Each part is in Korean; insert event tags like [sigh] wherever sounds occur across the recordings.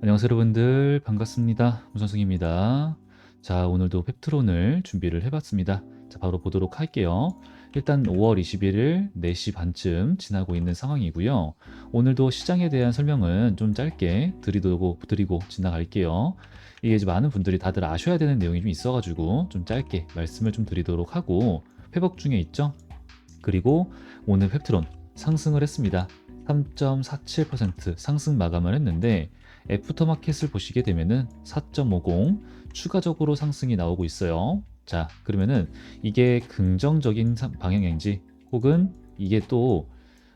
안녕하세요 여러분들. 반갑습니다. 문선승입니다. 자 오늘도 펩트론을 준비를 해봤습니다. 자 바로 보도록 할게요. 일단 5월 21일 4시 반쯤 지나고 있는 상황이고요. 오늘도 시장에 대한 설명은 좀 짧게 드리고, 드리고 지나갈게요. 이게 이제 많은 분들이 다들 아셔야 되는 내용이 좀 있어 가지고 좀 짧게 말씀을 좀 드리도록 하고 회복 중에 있죠? 그리고 오늘 펩트론 상승을 했습니다. 3.47% 상승 마감을 했는데 애프터마켓을 보시게 되면은 4.50 추가적으로 상승이 나오고 있어요. 자, 그러면은 이게 긍정적인 상- 방향인지 혹은 이게 또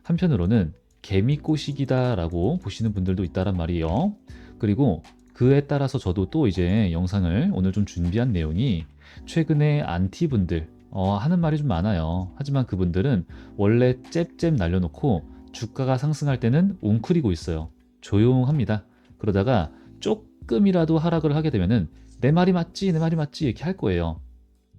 한편으로는 개미꼬시기다라고 보시는 분들도 있다란 말이에요. 그리고 그에 따라서 저도 또 이제 영상을 오늘 좀 준비한 내용이 최근에 안티분들 어, 하는 말이 좀 많아요. 하지만 그분들은 원래 잽잽 날려놓고 주가가 상승할 때는 웅크리고 있어요. 조용합니다. 그러다가 조금이라도 하락을 하게 되면은 내 말이 맞지, 내 말이 맞지 이렇게 할 거예요.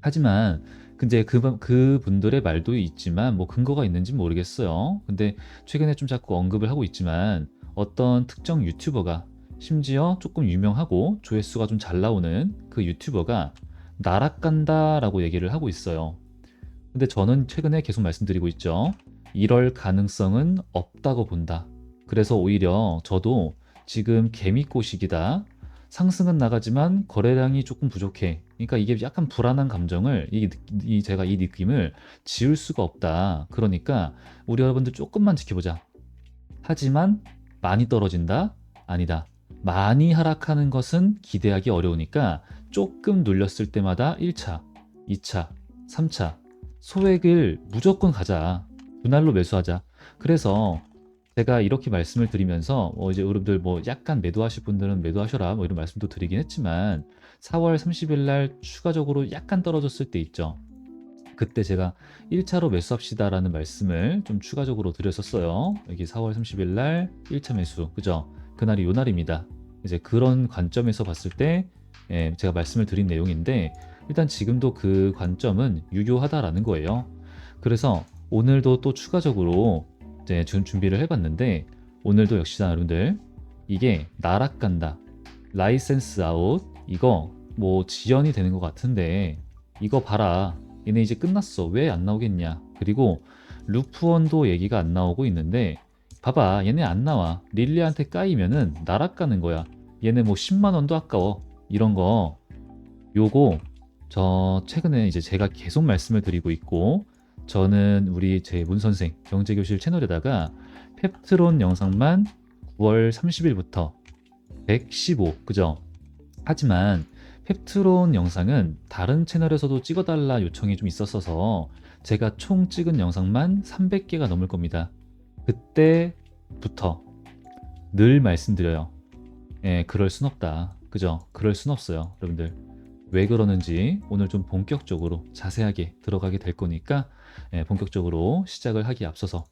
하지만 근데 그, 그 분들의 말도 있지만 뭐 근거가 있는지 모르겠어요. 근데 최근에 좀 자꾸 언급을 하고 있지만 어떤 특정 유튜버가 심지어 조금 유명하고 조회수가 좀 잘 나오는 그 유튜버가 날아간다라고 얘기를 하고 있어요. 근데 저는 최근에 계속 말씀드리고 있죠. 이럴 가능성은 없다고 본다. 그래서 오히려 저도 지금 개미꼬시기다. 상승은 나가지만 거래량이 조금 부족해. 그러니까 이게 약간 불안한 감정을 이, 느- 이 제가 이 느낌을 지울 수가 없다. 그러니까 우리 여러분들 조금만 지켜보자. 하지만 많이 떨어진다? 아니다. 많이 하락하는 것은 기대하기 어려우니까 조금 눌렸을 때마다 1차, 2차, 3차 소액을 무조건 가자. 분할로 매수하자. 그래서 제가 이렇게 말씀을 드리면서 뭐 이제 여러분들 뭐 약간 매도하실 분들은 매도하셔라 뭐 이런 말씀도 드리긴 했지만 4월 30일 날 추가적으로 약간 떨어졌을 때 있죠. 그때 제가 1차로 매수합시다라는 말씀을 좀 추가적으로 드렸었어요. 여기 4월 30일 날 1차 매수. 그죠? 그날이 요 날입니다. 이제 그런 관점에서 봤을 때 예, 제가 말씀을 드린 내용인데 일단 지금도 그 관점은 유효하다라는 거예요. 그래서 오늘도 또 추가적으로 이제 준- 준비를 해봤는데 오늘도 역시나 여러분들 이게 나락간다 라이센스 아웃 이거 뭐 지연이 되는 것 같은데 이거 봐라. 얘네 이제 끝났어. 왜 안 나오겠냐? 그리고 루프원도 얘기가 안 나오고 있는데 봐봐. 얘네 안 나와. 릴리한테 까이면은 나락가는 거야. 얘네 뭐 10만 원도 아까워. 이런 거. 요거 저 최근에 이제 제가 계속 말씀을 드리고 있고 저는 우리 제 문 선생 경제교실 채널에다가 펩트론 영상만 9월 30일부터 115 그죠? 하지만 펩트론 영상은 다른 채널에서도 찍어달라 요청이 좀 있었어서 제가 총 찍은 영상만 300개가 넘을 겁니다. 그때부터 늘 말씀드려요. 예, 그럴 순 없다. 그죠? 그럴 순 없어요. 여러분들. 왜 그러는지 오늘 좀 본격적으로 자세하게 들어가게 될 거니까 예, 본격적으로 시작을 하기에 앞서서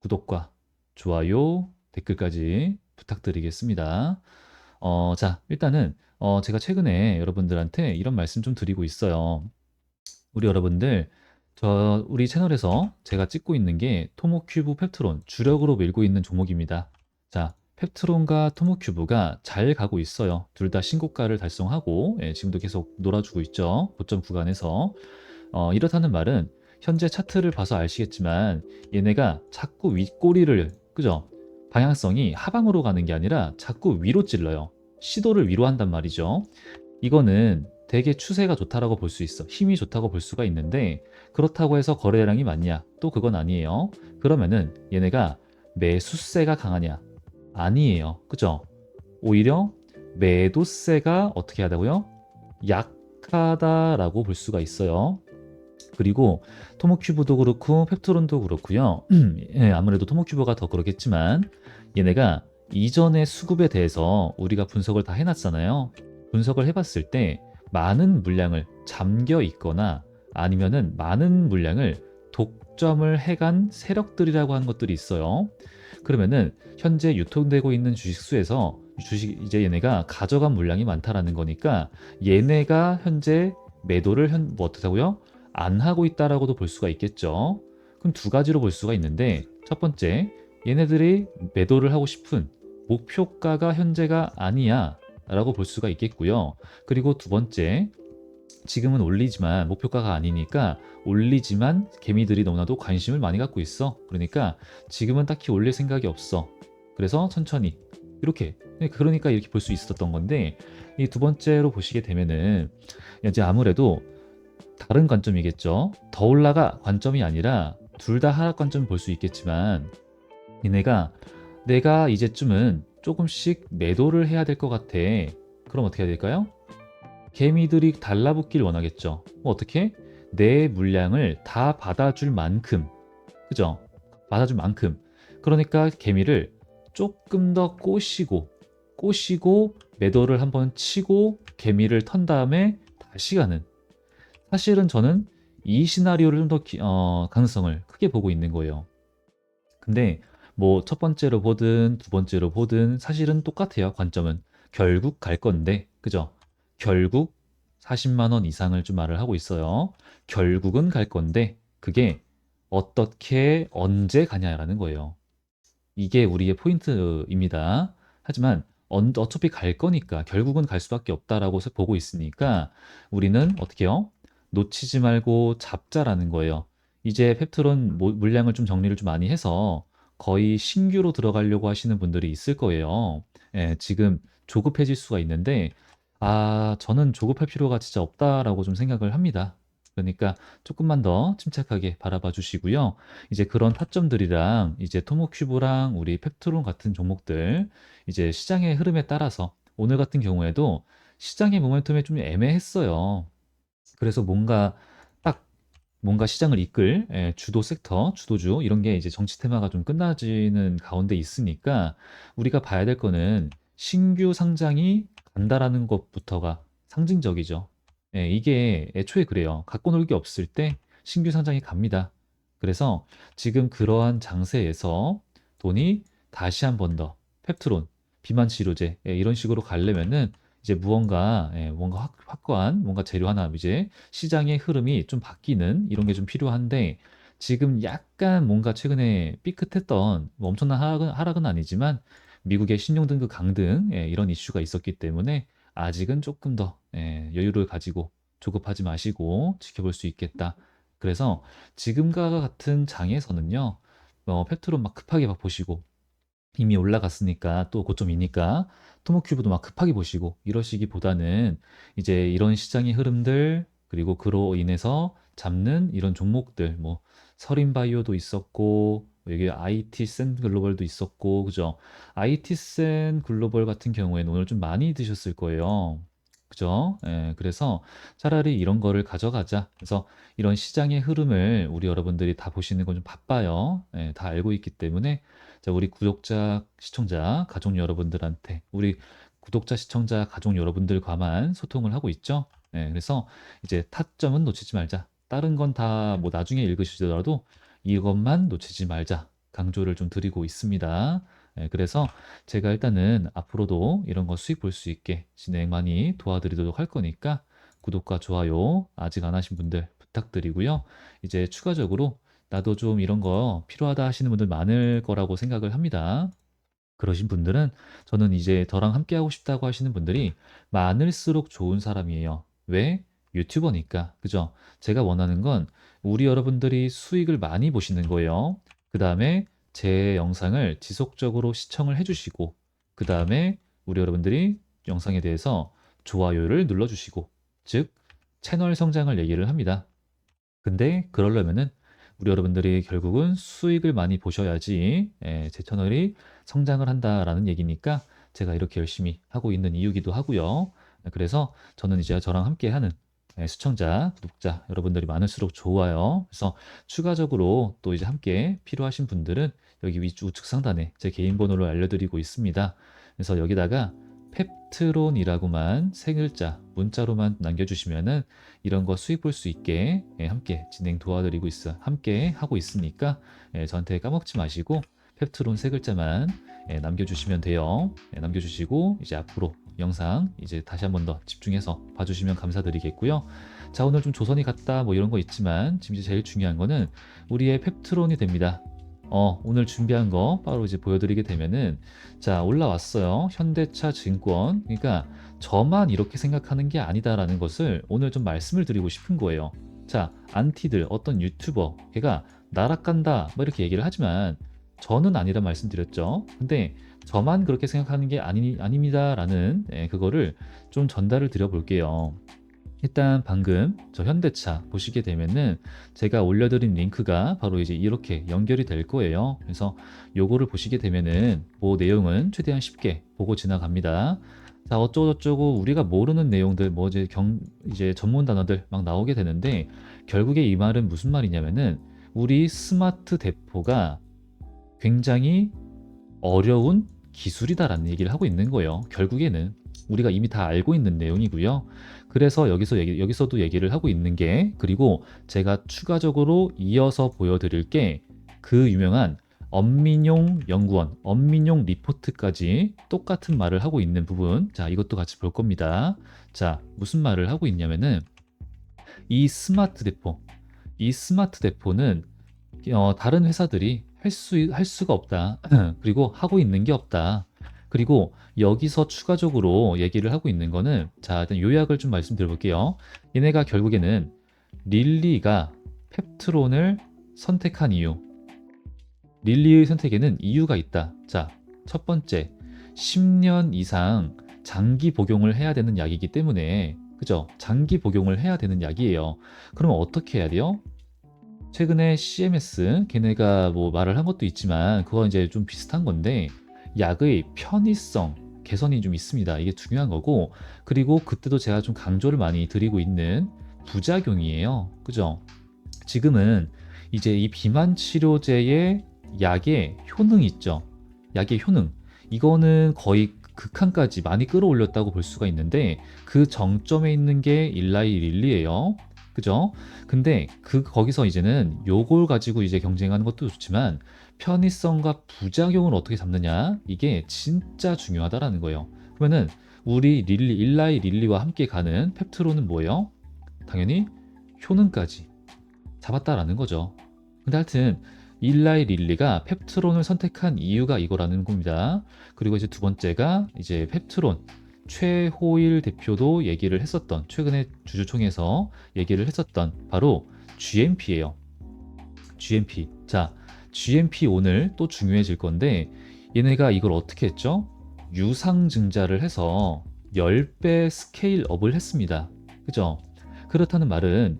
구독과 좋아요, 댓글까지 부탁드리겠습니다. 어, 자, 일단은 어, 제가 최근에 여러분들한테 이런 말씀 좀 드리고 있어요. 우리 여러분들, 저 우리 채널에서 제가 찍고 있는 게 토모큐브 펩트론 주력으로 밀고 있는 종목입니다. 자, 펩트론과 토모큐브가 잘 가고 있어요. 둘 다 신고가를 달성하고 예, 지금도 계속 놀아주고 있죠. 고점 구간에서 어, 이렇다는 말은 현재 차트를 봐서 아시겠지만 얘네가 자꾸 윗꼬리를 그죠? 방향성이 하방으로 가는 게 아니라 자꾸 위로 찔러요. 시도를 위로 한단 말이죠. 이거는 되게 추세가 좋다라고 볼 수 있어. 힘이 좋다고 볼 수가 있는데 그렇다고 해서 거래량이 많냐? 또 그건 아니에요. 그러면은 얘네가 매수세가 강하냐? 아니에요. 그죠? 오히려 매도세가 어떻게 하다고요? 약하다라고 볼 수가 있어요. 그리고 토모큐브도 그렇고 펩트론도 그렇고요. 예, 아무래도 토모큐브가 더 그렇겠지만 얘네가 이전의 수급에 대해서 우리가 분석을 다 해놨잖아요. 분석을 해봤을 때 많은 물량을 잠겨 있거나 아니면은 많은 물량을 독점을 해간 세력들이라고 하는 것들이 있어요. 그러면은 현재 유통되고 있는 주식수에서 주식 이제 얘네가 가져간 물량이 많다라는 거니까 얘네가 현재 매도를 현, 뭐 어떻다고요? 안 하고 있다라고도 볼 수가 있겠죠. 그럼 두 가지로 볼 수가 있는데 첫 번째 얘네들이 매도를 하고 싶은 목표가가 현재가 아니야 라고 볼 수가 있겠고요. 그리고 두 번째, 지금은 올리지만 목표가가 아니니까 올리지만 개미들이 너무나도 관심을 많이 갖고 있어. 그러니까 지금은 딱히 올릴 생각이 없어. 그래서 천천히 이렇게 네, 그러니까 이렇게 볼 수 있었던 건데 이 두 번째로 보시게 되면은 이제 아무래도 다른 관점이겠죠. 더 올라가 관점이 아니라 둘 다 하락 관점 볼수 있겠지만 니네가 내가 이제쯤은 조금씩 매도를 해야 될 것 같아. 그럼 어떻게 해야 될까요? 개미들이 달라붙길 원하겠죠. 뭐 어떻게? 내 물량을 다 받아줄 만큼. 그죠? 받아줄 만큼. 그러니까 개미를 조금 더 꼬시고, 꼬시고, 매도를 한번 치고, 개미를 턴 다음에 다시 가는. 사실은 저는 이 시나리오를 좀더 어, 가능성을 크게 보고 있는 거예요. 근데 뭐 첫 번째로 보든 두 번째로 보든 사실은 똑같아요. 관점은 결국 갈 건데, 그죠? 결국 40만 원 이상을 좀 말을 하고 있어요. 결국은 갈 건데 그게 어떻게 언제 가냐라는 거예요. 이게 우리의 포인트입니다. 하지만 언- 어차피 갈 거니까 결국은 갈 수밖에 없다라고 서- 보고 있으니까 우리는 어떻게 해요? 놓치지 말고 잡자라는 거예요. 이제 펩트론 모- 물량을 좀 정리를 좀 많이 해서 거의 신규로 들어가려고 하시는 분들이 있을 거예요. 예, 지금 조급해질 수가 있는데 아, 저는 조급할 필요가 진짜 없다라고 좀 생각을 합니다. 그러니까 조금만 더 침착하게 바라봐 주시고요. 이제 그런 타점들이랑 이제 토모큐브랑 우리 펩트론 같은 종목들 이제 시장의 흐름에 따라서 오늘 같은 경우에도 시장의 모멘텀이 좀 애매했어요. 그래서 뭔가 딱 뭔가 시장을 이끌 예, 주도 섹터, 주도주 이런 게 이제 정치 테마가 좀 끝나지는 가운데 있으니까 우리가 봐야 될 거는 신규 상장이 간다라는 것부터가 상징적이죠. 예, 이게 애초에 그래요. 갖고 놀 게 없을 때 신규 상장이 갑니다. 그래서 지금 그러한 장세에서 돈이 다시 한 번 더 펩트론, 비만 치료제 예, 이런 식으로 가려면은 이제 무언가 예, 뭔가 확, 확고한 뭔가 재료 하나 이제 시장의 흐름이 좀 바뀌는 이런 게 좀 필요한데 지금 약간 뭔가 최근에 삐끗했던 뭐 엄청난 하락은, 하락은 아니지만 미국의 신용등급 강등 예, 이런 이슈가 있었기 때문에 아직은 조금 더 예, 여유를 가지고 조급하지 마시고 지켜볼 수 있겠다. 그래서 지금과 같은 장에서는요, 어, 펩트론 막 급하게 막 보시고 이미 올라갔으니까 또 고점이니까 토모큐브도 막 급하게 보시고 이러시기보다는 이제 이런 시장의 흐름들 그리고 그로 인해서 잡는 이런 종목들 뭐 서린바이오도 있었고 여기 IT센 글로벌도 있었고 그죠? IT센 글로벌 같은 경우에는 오늘 좀 많이 드셨을 거예요. 그죠? 예, 그래서 차라리 이런 거를 가져가자. 그래서 이런 시장의 흐름을 우리 여러분들이 다 보시는 건 좀 바빠요. 예, 다 알고 있기 때문에 자, 우리 구독자, 시청자, 가족 여러분들한테 우리 구독자, 시청자, 가족 여러분들과만 소통을 하고 있죠. 예, 그래서 이제 타점은 놓치지 말자. 다른 건 다 뭐 나중에 읽으시더라도 이것만 놓치지 말자. 강조를 좀 드리고 있습니다. 예, 그래서 제가 일단은 앞으로도 이런 거 수익 볼 수 있게 진행 많이 도와드리도록 할 거니까 구독과 좋아요 아직 안 하신 분들 부탁드리고요. 이제 추가적으로 나도 좀 이런 거 필요하다 하시는 분들 많을 거라고 생각을 합니다. 그러신 분들은 저는 이제 저랑 함께 하고 싶다고 하시는 분들이 많을수록 좋은 사람이에요. 왜? 유튜버니까. 그죠? 제가 원하는 건 우리 여러분들이 수익을 많이 보시는 거예요. 그 다음에 제 영상을 지속적으로 시청을 해주시고, 그 다음에 우리 여러분들이 영상에 대해서 좋아요를 눌러주시고, 즉, 채널 성장을 얘기를 합니다. 근데 그러려면은 우리 여러분들이 결국은 수익을 많이 보셔야지 예, 제 채널이 성장을 한다라는 얘기니까 제가 이렇게 열심히 하고 있는 이유기도 하고요. 그래서 저는 이제 저랑 함께 하는 예, 시청자, 구독자 여러분들이 많을수록 좋아요. 그래서 추가적으로 또 이제 함께 필요하신 분들은 여기 위 우측 상단에 제 개인 번호를 알려드리고 있습니다. 그래서 여기다가 펩 트론이라고만 세 글자 문자로만 남겨주시면은 이런 거 수익 볼 수 있게 예, 함께 진행 도와드리고 있어 함께 하고 있으니까 예, 저한테 까먹지 마시고 펩트론 세 글자만 예, 남겨주시면 돼요. 예, 남겨주시고 이제 앞으로 영상 이제 다시 한 번 더 집중해서 봐주시면 감사드리겠고요. 자 오늘 좀 조선이 같다 뭐 이런 거 있지만 지금 이제 제일 중요한 거는 우리의 펩트론이 됩니다. 어, 오늘 준비한 거 바로 이제 보여드리게 되면은 자 올라왔어요. 현대차 증권. 그러니까 저만 이렇게 생각하는 게 아니다라는 것을 오늘 좀 말씀을 드리고 싶은 거예요. 자 안티들 어떤 유튜버 걔가 나락간다 뭐 이렇게 얘기를 하지만 저는 아니라 말씀드렸죠. 근데 저만 그렇게 생각하는 게 아니 아닙니다라는 예, 그거를 좀 전달을 드려 볼게요. 일단 방금 저 현대차 보시게 되면은 제가 올려드린 링크가 바로 이제 이렇게 연결이 될 거예요. 그래서 요거를 보시게 되면은 뭐 내용은 최대한 쉽게 보고 지나갑니다. 자 어쩌고저쩌고 우리가 모르는 내용들 뭐 이제 경 이제 전문 단어들 막 나오게 되는데 결국에 이 말은 무슨 말이냐면은 우리 스마트 대포가 굉장히 어려운 기술이다라는 얘기를 하고 있는 거예요. 결국에는 우리가 이미 다 알고 있는 내용이고요. 그래서 여기서 얘기, 여기서도 얘기를 하고 있는 게 그리고 제가 추가적으로 이어서 보여드릴 게 그 유명한 엄민용 연구원, 엄민용 리포트까지 똑같은 말을 하고 있는 부분. 자, 이것도 같이 볼 겁니다. 자, 무슨 말을 하고 있냐면은 이 스마트 대포, 이 스마트 대포는 어, 다른 회사들이 할 수, 할 수가 없다. [clears throat] 그리고 하고 있는 게 없다. 그리고 여기서 추가적으로 얘기를 하고 있는 거는 자, 일단 요약을 좀 말씀드려 볼게요. 얘네가 결국에는 릴리가 펩트론을 선택한 이유. 릴리의 선택에는 이유가 있다. 자, 첫 번째. 10년 이상 장기 복용을 해야 되는 약이기 때문에 그죠? 장기 복용을 해야 되는 약이에요. 그러면 어떻게 해야 돼요? 최근에 CMS 걔네가 뭐 말을 한 것도 있지만 그거 이제 좀 비슷한 건데 약의 편의성 개선이 좀 있습니다. 이게 중요한 거고 그리고 그때도 제가 좀 강조를 많이 드리고 있는 부작용이에요. 그죠? 지금은 이제 이 비만 치료제의 약의 효능 있죠. 약의 효능 이거는 거의 극한까지 많이 끌어올렸다고 볼 수가 있는데 그 정점에 있는 게 일라이 릴리예요. 그죠? 근데 그 거기서 이제는 요걸 가지고 이제 경쟁하는 것도 좋지만 편의성과 부작용을 어떻게 잡느냐 이게 진짜 중요하다라는 거예요. 그러면은 우리 릴리 일라이 릴리와 함께 가는 펩트론은 뭐예요? 당연히 효능까지 잡았다라는 거죠. 근데 하여튼 일라이 릴리가 펩트론을 선택한 이유가 이거라는 겁니다. 그리고 이제 두 번째가 이제 펩트론 최호일 대표도 얘기를 했었던 최근에 주주총회에서 얘기를 했었던 바로 GMP예요. GMP. 자, GMP 오늘 또 중요해질 건데 얘네가 이걸 어떻게 했죠? 유상증자를 해서 10배 스케일업을 했습니다. 그죠? 그렇다는 말은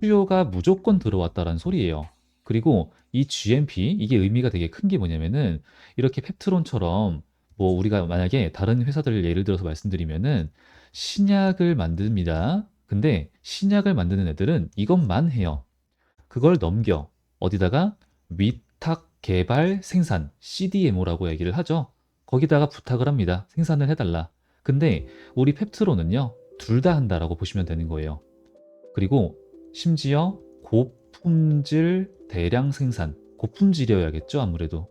수요가 무조건 들어왔다라는 소리예요. 그리고 이 GMP 이게 의미가 되게 큰 게 뭐냐면은 이렇게 펩트론처럼 뭐 우리가 만약에 다른 회사들 예를 들어서 말씀드리면은 신약을 만듭니다. 근데 신약을 만드는 애들은 이것만 해요. 그걸 넘겨 어디다가 위탁 개발 생산 CDMO라고 얘기를 하죠. 거기다가 부탁을 합니다. 생산을 해달라. 근데 우리 펩트론은요 둘 다 한다라고 보시면 되는 거예요. 그리고 심지어 고품질 대량 생산, 고품질이어야겠죠 아무래도.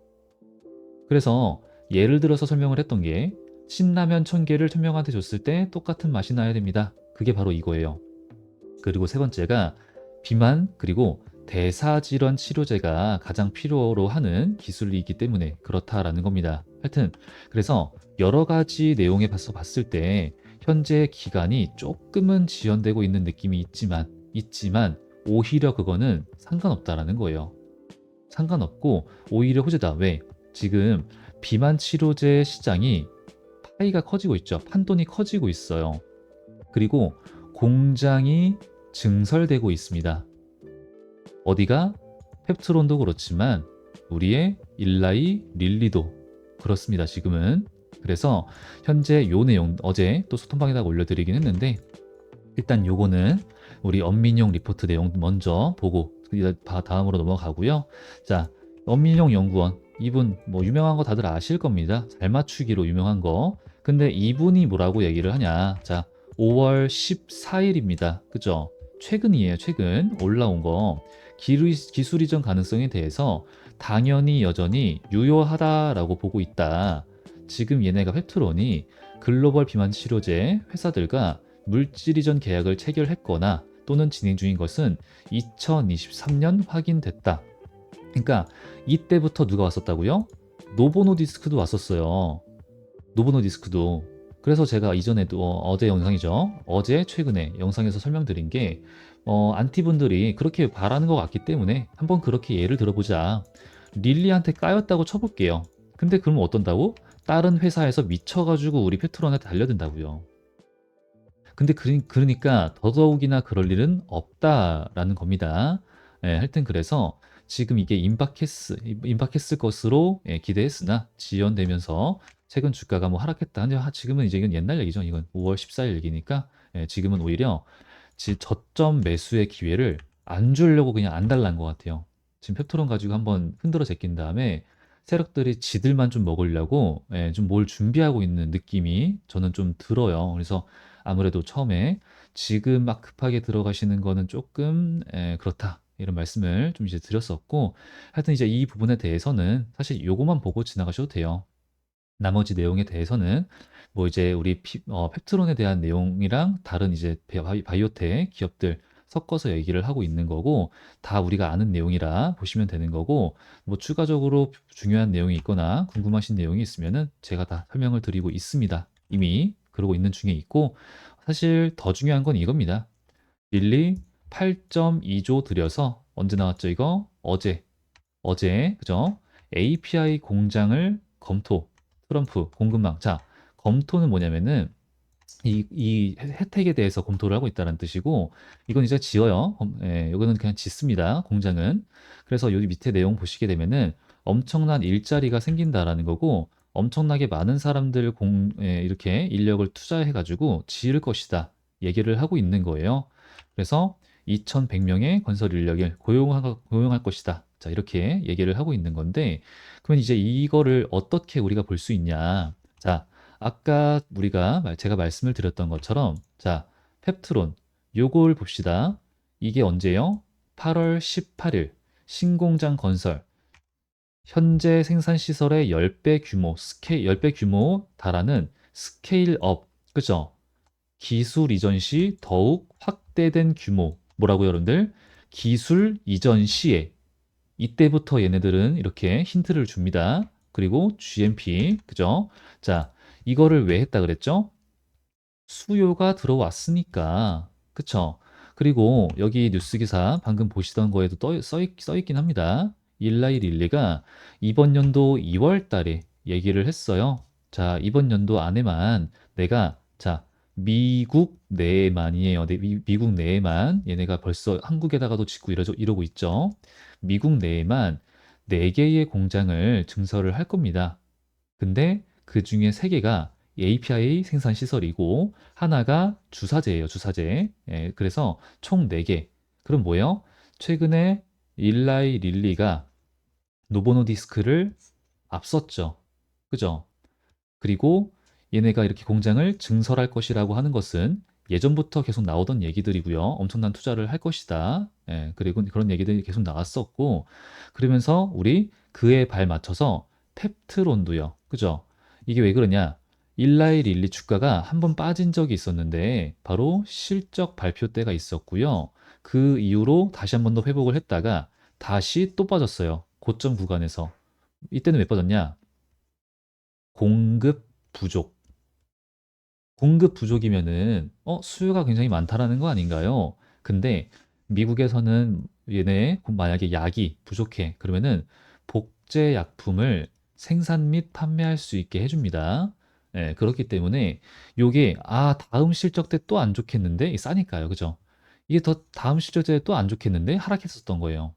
그래서 예를 들어서 설명을 했던 게 신라면 천 개를 천명한테 줬을 때 똑같은 맛이 나야 됩니다. 그게 바로 이거예요. 그리고 세 번째가 비만 그리고 대사질환 치료제가 가장 필요로 하는 기술이기 때문에 그렇다라는 겁니다. 하여튼 그래서 여러 가지 내용에 봐서 봤을 때 현재 기간이 조금은 지연되고 있는 느낌이 있지만 있지만 오히려 그거는 상관없다라는 거예요. 상관없고 오히려 호재다. 왜? 지금 비만 치료제 시장이 파이가 커지고 있죠. 판돈이 커지고 있어요. 그리고 공장이 증설되고 있습니다. 어디가 펩트론도 그렇지만 우리의 일라이 릴리도 그렇습니다. 지금은 그래서 현재 요 내용 어제 또 소통방에다가 올려드리긴 했는데 일단 요거는 우리 엄민용 리포트 내용 먼저 보고 다음으로 넘어가고요. 자, 엄민용 연구원 이분 뭐 유명한 거 다들 아실 겁니다. 잘 맞추기로 유명한 거. 근데 이분이 뭐라고 얘기를 하냐? 자, 5월 14일입니다. 그죠? 최근이에요. 최근 올라온 거. 기술 이전 가능성에 대해서 당연히 여전히 유효하다라고 보고 있다. 지금 얘네가 펩트론이 글로벌 비만 치료제 회사들과 물질 이전 계약을 체결했거나 또는 진행 중인 것은 2023년 확인됐다. 그러니까 이때부터 누가 왔었다고요? 노보노 디스크도 왔었어요. 노보노 디스크도. 그래서 제가 이전에도 어, 어제 영상이죠. 어제 최근에 영상에서 설명드린 게 어, 안티분들이 그렇게 바라는 것 같기 때문에 한번 그렇게 예를 들어보자. 릴리한테 까였다고 쳐볼게요. 근데 그럼 어떤다고? 다른 회사에서 미쳐가지고 우리 페트론한테 달려든다고요. 근데 그, 그러니까 더더욱이나 그럴 일은 없다라는 겁니다. 예, 하여튼 그래서 지금 이게 임박했을, 임박했을 것으로 예, 기대했으나 지연되면서 최근 주가가 뭐 하락했다. 근데 하- 지금은 이제 이건 옛날 얘기죠. 이건 5월 14일 얘기니까 예, 지금은 오히려 지- 저점 매수의 기회를 안 주려고 그냥 안 달란 것 같아요. 지금 펩토론 가지고 한번 흔들어 제낀 다음에 세력들이 지들만 좀 먹으려고 예, 좀뭘 준비하고 있는 느낌이 저는 좀 들어요. 그래서 아무래도 처음에 지금 막 급하게 들어가시는 거는 조금 예, 그렇다. 이런 말씀을 좀 이제 드렸었고 하여튼 이제 이 부분에 대해서는 사실 요거만 보고 지나가셔도 돼요. 나머지 내용에 대해서는 뭐 이제 우리 피, 어, 펩트론에 대한 내용이랑 다른 이제 바이- 바이오텍 기업들 섞어서 얘기를 하고 있는 거고 다 우리가 아는 내용이라 보시면 되는 거고 뭐 추가적으로 중요한 내용이 있거나 궁금하신 내용이 있으면은 제가 다 설명을 드리고 있습니다. 이미 그러고 있는 중에 있고 사실 더 중요한 건 이겁니다. 릴리 8.2조 들여서 언제 나왔죠 이거? 어제 어제 그죠? API 공장을 검토 트럼프 공급망 자 검토는 뭐냐면은 이, 이 혜택에 대해서 검토를 하고 있다는 뜻이고 이건 이제 지어요. 검- 예, 이거는 그냥 짓습니다. 공장은. 그래서 여기 밑에 내용 보시게 되면은 엄청난 일자리가 생긴다라는 거고 엄청나게 많은 사람들 공, 예, 이렇게 인력을 투자해 가지고 지을 것이다. 얘기를 하고 있는 거예요. 그래서 2,100명의 건설 인력을 고용할, 고용할 것이다. 자, 이렇게 얘기를 하고 있는 건데 그러면 이제 이거를 어떻게 우리가 볼 수 있냐? 자, 아까 우리가 말- 제가 말씀을 드렸던 것처럼 자, 펩트론 요걸 봅시다. 이게 언제요? 8월 18일 신공장 건설 현재 생산 시설의 10배 규모, 스케일 10배 규모 달하는 스케일 업. 그죠? 기술 이전 시 더욱 확대된 규모. 뭐라고요, 여러분들? 기술 이전 시에 이때부터 얘네들은 이렇게 힌트를 줍니다. 그리고 GMP, 그죠? 자, 이거를 왜 했다 그랬죠? 수요가 들어왔으니까. 그쵸? 그리고 여기 뉴스 기사 방금 보시던 거에도 떠, 써, 있, 써 있긴 합니다. 일라이 릴리가 이번 연도 2월 달에 얘기를 했어요. 자, 이번 연도 안에만 내가, 자, 미국 내에만이에요. 네, 미, 미국 내에만 얘네가 벌써 한국에다가도 짓고 이러, 이러고 있죠. 미국 내에만 4개의 공장을 증설을 할 겁니다. 근데 그 중에 3개가 API 생산 시설이고 하나가 주사제예요, 주사제. 예, 그래서 총 4개. 그럼 뭐예요? 최근에 일라이 릴리가 노보노디스크를 앞섰죠. 그죠? 그리고 얘네가 이렇게 공장을 증설할 것이라고 하는 것은 예전부터 계속 나오던 얘기들이고요. 엄청난 투자를 할 것이다. 예, 그리고 그런 얘기들이 계속 나왔었고, 그러면서 우리 그에 발 맞춰서 펩트론도요. 그죠? 이게 왜 그러냐? 일라이 릴리 주가가 한 번 빠진 적이 있었는데, 바로 실적 발표 때가 있었고요. 그 이후로 다시 한 번 더 회복을 했다가 다시 또 빠졌어요. 고점 구간에서. 이때는 왜 빠졌냐? 공급 부족. 공급 부족이면은 어 수요가 굉장히 많다라는 거 아닌가요? 근데 미국에서는 얘네 만약에 약이 부족해 그러면은 복제 약품을 생산 및 판매할 수 있게 해줍니다. 예, 그렇기 때문에 요게 아 다음 실적 때 또 안 좋겠는데 싸니까요, 그죠? 이게 더 다음 실적 때 또 안 좋겠는데 하락했었던 거예요.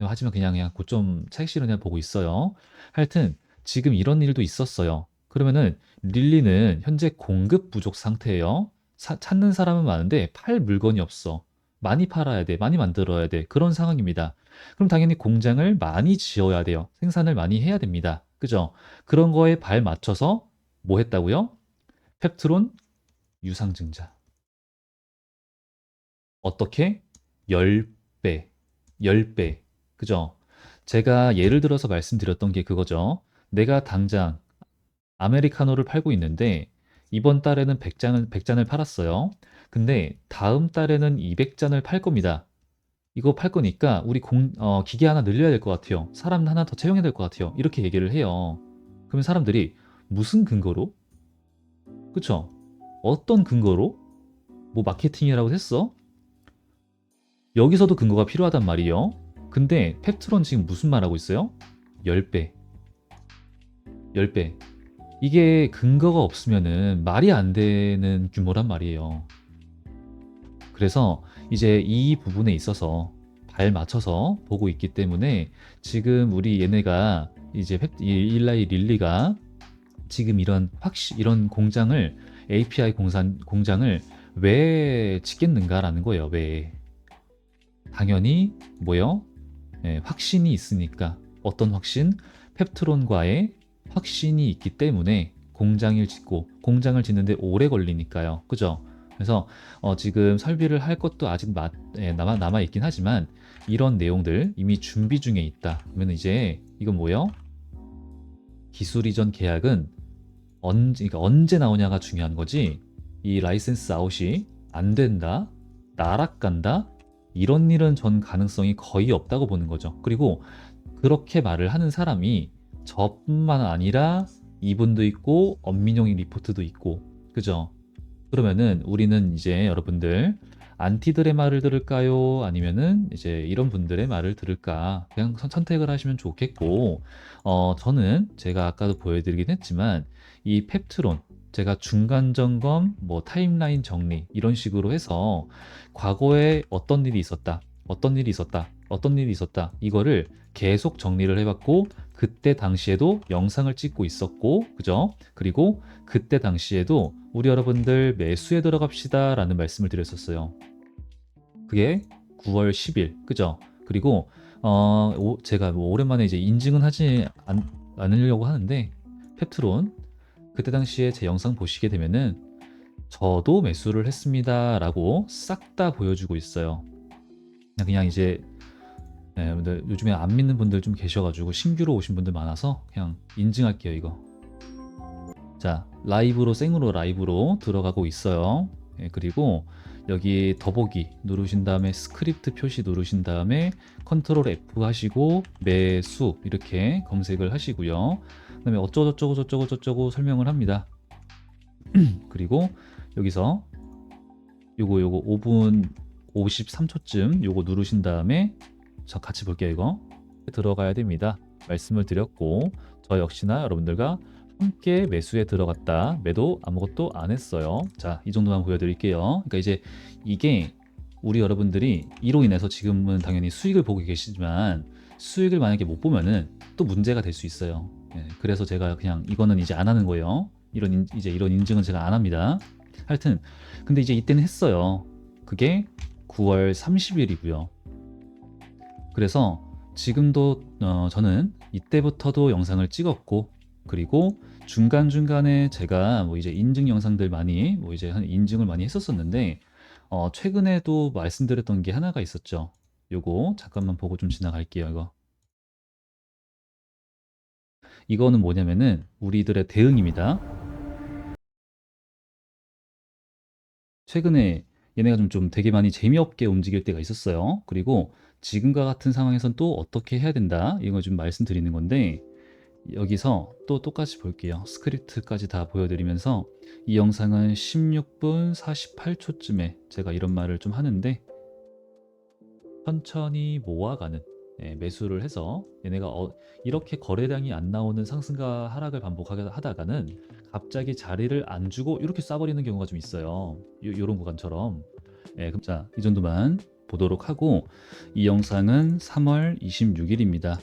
하지만 그냥 그냥 고점 차익 실현을 보고 있어요. 하여튼 지금 이런 일도 있었어요. 그러면은 릴리는 현재 공급 부족 상태예요. 사- 찾는 사람은 많은데 팔 물건이 없어. 많이 팔아야 돼. 많이 만들어야 돼. 그런 상황입니다. 그럼 당연히 공장을 많이 지어야 돼요. 생산을 많이 해야 됩니다. 그죠? 그런 거에 발 맞춰서 뭐 했다고요? 펩트론 유상증자. 어떻게? 10배. 10배. 그죠? 제가 예를 들어서 말씀드렸던 게 그거죠. 내가 당장 아메리카노를 팔고 있는데 이번 달에는 100잔을, 100잔을 팔았어요. 근데 다음 달에는 200잔을 팔 겁니다. 이거 팔 거니까 우리 공, 어, 기계 하나 늘려야 될 것 같아요. 사람 하나 더 채용해야 될 것 같아요. 이렇게 얘기를 해요. 그러면 사람들이 무슨 근거로? 그쵸? 어떤 근거로? 뭐 마케팅이라고 했어? 여기서도 근거가 필요하단 말이에요. 근데 펩트론 지금 무슨 말하고 있어요? 10배. 10배. 이게 근거가 없으면은 말이 안 되는 규모란 말이에요. 그래서 이제 이 부분에 있어서 발 맞춰서 보고 있기 때문에 지금 우리 얘네가 이제 일라이 릴리가 지금 이런 확시 이런 공장을 API 공산 공장을 왜 짓겠는가라는 거예요. 왜? 당연히 뭐요? 예, 확신이 있으니까 어떤 확신? 펩트론과의 확신이 있기 때문에 공장을 짓고 공장을 짓는데 오래 걸리니까요. 그죠? 그래서 어, 지금 설비를 할 것도 아직 마- 예, 남아 남아 있긴 하지만 이런 내용들 이미 준비 중에 있다. 그러면 이제 이건 뭐예요? 기술 이전 계약은 언제 그러니까 언제 나오냐가 중요한 거지. 이 라이센스 아웃이 안 된다, 날아간다 이런 일은 전 가능성이 거의 없다고 보는 거죠. 그리고 그렇게 말을 하는 사람이 저뿐만 아니라 이분도 있고 엄민용이 리포트도 있고 그죠? 그러면은 우리는 이제 여러분들 안티들의 말을 들을까요? 아니면은 이제 이런 분들의 말을 들을까? 그냥 선- 선택을 하시면 좋겠고, 어, 저는 제가 아까도 보여드리긴 했지만 이 펩트론 제가 중간 점검, 뭐 타임라인 정리 이런 식으로 해서 과거에 어떤 일이 있었다, 어떤 일이 있었다, 어떤 일이 있었다 이거를 계속 정리를 해봤고 그때 당시에도 영상을 찍고 있었고, 그죠? 그리고 그때 당시에도 우리 여러분들 매수에 들어갑시다 라는 말씀을 드렸었어요. 그게 9월 10일, 그죠? 그리고 어, 오- 제가 뭐 오랜만에 이제 인증은 하지 않, 않으려고 하는데 펩트론 그때 당시에 제 영상 보시게 되면은 저도 매수를 했습니다 라고 싹 다 보여주고 있어요. 그냥 이제 네, 근데 요즘에 안 믿는 분들 좀 계셔가지고 신규로 오신 분들 많아서 그냥 인증할게요 이거. 자 라이브로 생으로 라이브로 들어가고 있어요. 예, 그리고 여기 더보기 누르신 다음에 스크립트 표시 누르신 다음에 컨트롤 F 하시고 매수 이렇게 검색을 하시고요. 그 다음에 어쩌고저쩌고 저쩌고 저쩌고 설명을 합니다. [clears throat] 그리고 여기서 요거 요거 5분 53초쯤 요거 누르신 다음에 저 같이 볼게요 이거 들어가야 됩니다. 말씀을 드렸고 저 역시나 여러분들과 함께 매수에 들어갔다. 매도 아무것도 안 했어요. 자, 이 정도만 보여드릴게요. 그러니까 이제 이게 우리 여러분들이 이로 인해서 지금은 당연히 수익을 보고 계시지만 수익을 만약에 못 보면은 또 문제가 될 수 있어요. 예, 그래서 제가 그냥 이거는 이제 안 하는 거예요. 이런 인- 이제 이런 인증은 제가 안 합니다. 하여튼 근데 이제 이때는 했어요. 그게 9월 30일이고요. 그래서 지금도 어, 저는 이때부터도 영상을 찍었고 그리고 중간 중간에 제가 뭐 이제 인증 영상들 많이 뭐 이제 한 인증을 많이 했었었는데 어, 최근에도 말씀드렸던 게 하나가 있었죠. 요거 잠깐만 보고 좀 지나갈게요. 이거 이거는 뭐냐면은 우리들의 대응입니다. 최근에 얘네가 좀, 좀 되게 많이 재미없게 움직일 때가 있었어요. 그리고 지금과 같은 상황에선 또 어떻게 해야 된다. 이거 좀 말씀드리는 건데 여기서 또 똑같이 볼게요. 스크립트까지 다 보여드리면서 이 영상은 16분 48초쯤에 제가 이런 말을 좀 하는데 천천히 모아가는 예, 매수를 해서 얘네가 어, 이렇게 거래량이 안 나오는 상승과 하락을 반복하게 하다가는 갑자기 자리를 안 주고 이렇게 쏴버리는 경우가 좀 있어요. 요, 요런 구간처럼. 예, 그럼 자, 이 정도만 보도록 하고 이 영상은 3월 26일입니다.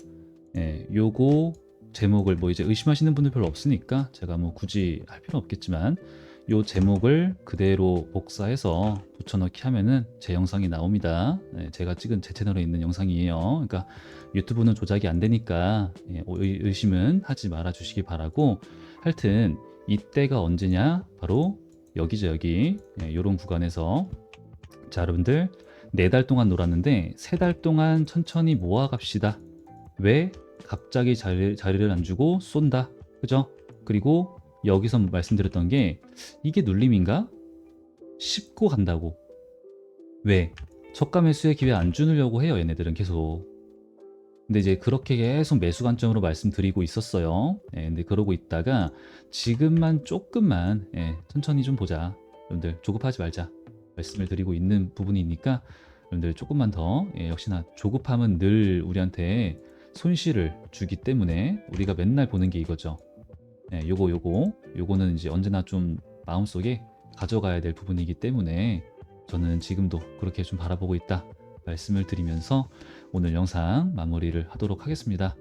예, 요거 제목을 뭐 이제 의심하시는 분들 별로 없으니까 제가 뭐 굳이 할 필요는 없겠지만 요 제목을 그대로 복사해서 붙여넣기 하면은 제 영상이 나옵니다. 네, 제가 찍은 제 채널에 있는 영상이에요. 그러니까 유튜브는 조작이 안 되니까 예, 의- 의심은 하지 말아 주시기 바라고 하여튼 이때가 언제냐 바로 여기죠 여기 예, 요런 구간에서 자 여러분들 네 달 동안 놀았는데 세 달 동안 천천히 모아갑시다. 왜 갑자기 자리, 자리를 안 주고 쏜다. 그죠? 그리고 여기서 말씀드렸던 게 이게 눌림인가? 씹고 간다고. 왜? 저가 매수의 기회 안 주려고 해요. 얘네들은 계속. 근데 이제 그렇게 계속 매수 관점으로 말씀드리고 있었어요. 예, 근데 그러고 있다가 지금만 조금만 예, 천천히 좀 보자. 여러분들 조급하지 말자. 말씀을 드리고 있는 부분이니까 여러분들 조금만 더 예, 역시나 조급함은 늘 우리한테 손실을 주기 때문에 우리가 맨날 보는 게 이거죠. 예, 요거 요거 요거는 이제 언제나 좀 마음속에 가져가야 될 부분이기 때문에 저는 지금도 그렇게 좀 바라보고 있다 말씀을 드리면서 오늘 영상 마무리를 하도록 하겠습니다.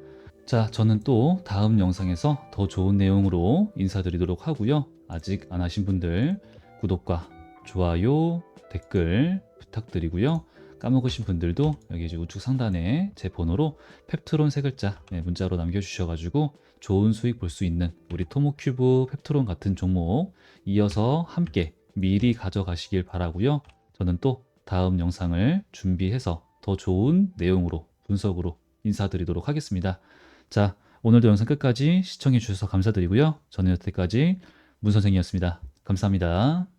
자, 저는 또 다음 영상에서 더 좋은 내용으로 인사드리도록 하고요. 아직 안 하신 분들 구독과 좋아요, 댓글 부탁드리고요. 까먹으신 분들도 여기 이제 우측 상단에 제 번호로 펩트론 세 글자 네, 문자로 남겨주셔가지고 좋은 수익 볼 수 있는 우리 토모큐브 펩트론 같은 종목 이어서 함께 미리 가져가시길 바라고요. 저는 또 다음 영상을 준비해서 더 좋은 내용으로 분석으로 인사드리도록 하겠습니다. 자, 오늘도 영상 끝까지 시청해 주셔서 감사드리고요. 저는 여태까지 문 선생이었습니다. 감사합니다.